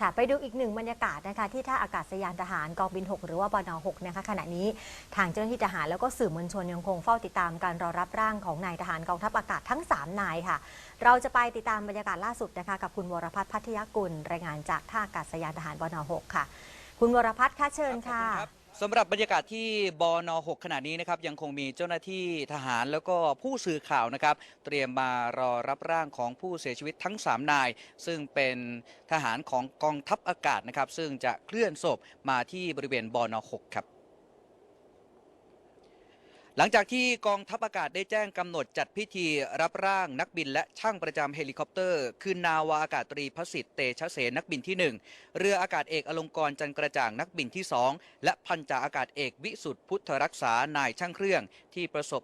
ค่ะไปดูอีกหนึ่งบรรยากาศนะคะที่ท่าอากาศยานทหารกองบิน 6 หรือว่าบน6นะคะขณะนี้ทางเจ้าหน้าที่ทหารแล้วก็สื่อมวลชนยังคงเฝ้าติดตามการรอรับร่างของนายทหารกองทัพอากาศทั้ง 3 นายค่ะ เราจะไปติดตามบรรยากาศล่าสุดนะคะกับคุณวรพัฒน์พัทยกุลรายงานจากท่าอากาศยานทหารบน6ค่ะ คุณวรพัฒน์คะเชิญค่ะ สำหรับบรรยากาศที่บน6ขณะนี้นะครับยังคงมีเจ้าหน้าที่ทหารแล้วก็ผู้สื่อข่าวนะครับ เตรียมมารอรับร่างของผู้เสียชีวิตทั้ง 3 นาย ซึ่งเป็นทหารของกองทัพอากาศนะครับ ซึ่งจะเคลื่อนศพมาที่บริเวณบน6ครับ หลังจากที่กองทัพอากาศได้แจ้งกำหนดจัดพิธีรับร่างนักบินและช่างประจำเฮลิคอปเตอร์ คือนาวาอากาศตรีพระสิทธิ์เตชะเสนนักบินที่ 1 เรืออากาศเอกอลงกรจันกระจ่างนักบินที่ 2 และพันจ่าอากาศเอกวิสุทธิพุทธรักษานายช่างเครื่องที่ประสบ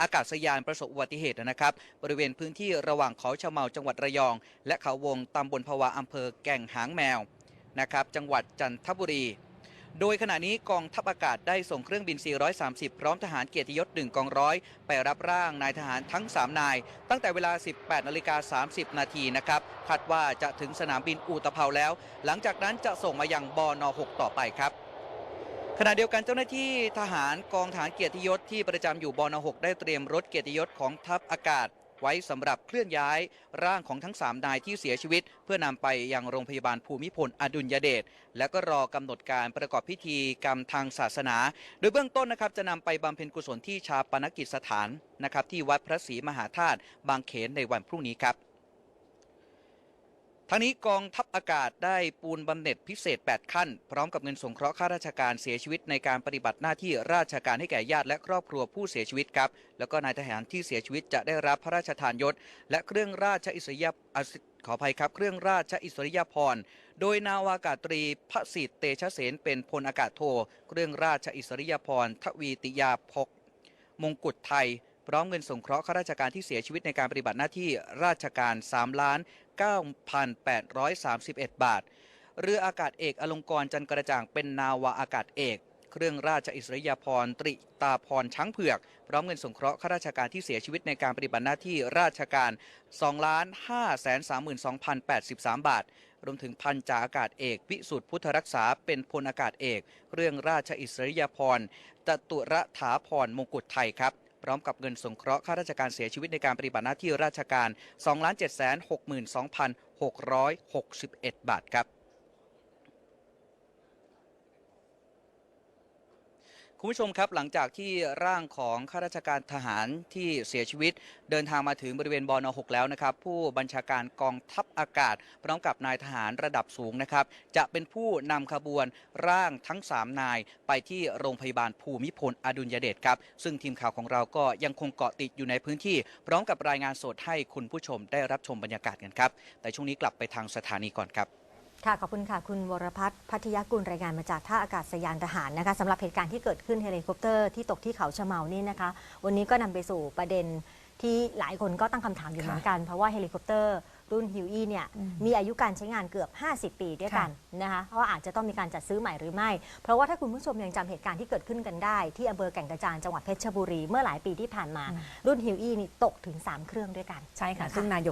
อากาศยานประสบอุบัติเหตุนะครับ บริเวณพื้นที่ระหว่างเขาชะเมาจังหวัดระยอง และเขาวงตำบลภาวะอำเภอแก่งหางแมวนะครับจังหวัดจันทบุรี โดยขณะนี้กองทัพอากาศได้ส่งเครื่องบิน 430 พร้อมทหารเกียรติยศ 1 กองร้อย ไปรับร่างนายทหารทั้ง 3 นาย ตั้งแต่เวลา 18นาฬิกา30 นาทีนะครับคาดว่าจะถึงสนามบินอูตะเภาแล้ว หลังจากนั้นจะส่งมายังบอน6ต่อไปครับขณะเดียวกันเจ้าหน้าที่ทหารกองฐานเกียรติยศที่ประจำอยู่บน 6 ได้เตรียมรถเกียรติยศของทัพอากาศ ไว้สำหรับเคลื่อนย้ายร่างของทั้ง 3 นายที่เสียชีวิต เพื่อนำไปยังโรงพยาบาลภูมิพลอดุลยเดชและก็รอกำหนดการประกอบพิธีกรรมทางศาสนา โดยเบื้องต้นนะครับจะนำไปบำเพ็ญกุศลที่ชาปนกิจสถานนะครับที่วัดพระศรีมหาธาตุบางเขนในวันพรุ่งนี้ครับ ทั้งนี้กองทัพอากาศได้ปูนบำเหน็จพิเศษ 8 ขั้น พร้อมกับเงินสงเคราะห์ข้าราชการเสียชีวิตในการปฏิบัติหน้าที่ราชการให้แก่ญาติและครอบครัวผู้เสียชีวิตครับ แล้วก็นายทหารที่เสียชีวิตจะได้รับพระราชทานยศ และเครื่องราชอิสริยาขออภัยครับเครื่องราชอิสริยาภรณ์ โดยนาวากาศตรีพระสิทธิเตชะเสนเป็นพลอากาศโท เครื่องราชอิสริยาภรณ์ทวีติยาภกมงกุฎไทยพร้อมเงินสงเคราะห์ข้าราชการที่เสียชีวิตในการปฏิบัติหน้าที่ราชการ 3 ล้าน 9,831 บาท เรืออากาศเอกอลงกรจันกระจ่างเป็นนาวาอากาศเอก เครื่องราชอิสริยาภรณ์ตริตาพรช้างเผือก พร้อมเงินสงเคราะห์ข้าราชการที่เสียชีวิตในการปฏิบัติหน้าที่ราชการ2ล้าน532,083 บาทรวมถึงพันจ่าอากาศเอกวิสุทธิพุทธรักษาเป็นพลอากาศเอก เรื่องราชอิสริยาภรณ์จตุรถาพรมงกุฎไทยครับ พร้อมกับเงินสงเคราะห์ข้าราชการเสียชีวิตในการปฏิบัติหน้าที่ราชการ 2,762,661 บาทครับ คุณผู้ชมครับหลังจากที่ร่างของข้าราชการทหารที่เสียชีวิต เดินทางมาถึงบริเวณบอน6แล้วนะครับ ผู้บัญชาการกองทัพอากาศ พร้อมกับนายทหารระดับสูงนะครับ จะเป็นผู้นำขบวนร่างทั้ง 3 นาย ไปที่โรงพยาบาลภูมิพลอดุลยเดชครับ ซึ่งทีมข่าวของเราก็ยังคงเกาะติดอยู่ในพื้นที่ พร้อมกับรายงานสดให้คุณผู้ชมได้รับชมบรรยากาศกันครับแต่ช่วงนี้กลับไปทางสถานีก่อนครับ ค่ะ ขอบคุณค่ะ คุณวรพัฒน์พัทยกุลรายงานมาจากท่าอากาศยานทหารนะคะสำหรับเหตุการณ์ที่เกิดขึ้นเฮลิคอปเตอร์ที่ตกที่เขาชะเมานี่นะคะ วันนี้ก็นำไปสู่ประเด็นที่หลายคนก็ตั้งคำถามอยู่เหมือนกัน เพราะว่าเฮลิคอปเตอร์รุ่นฮิวอี้เนี่ยอืมมีอายุการใช้งานเกือบ 50 ปีด้วยกันนะคะเพราะว่าอาจจะต้องมีการจัดซื้อใหม่หรือไม่ เพราะว่าถ้าคุณผู้ชมยังจำเหตุการณ์ที่เกิดขึ้นกันได้ ที่อำเภอแก่งกระจานจังหวัดเพชรบุรี เมื่อหลายปีที่ผ่านมา รุ่นฮิวอี้นี่ตกถึง 3 เครื่องด้วยกัน ใช่ค่ะนซึ่งนายก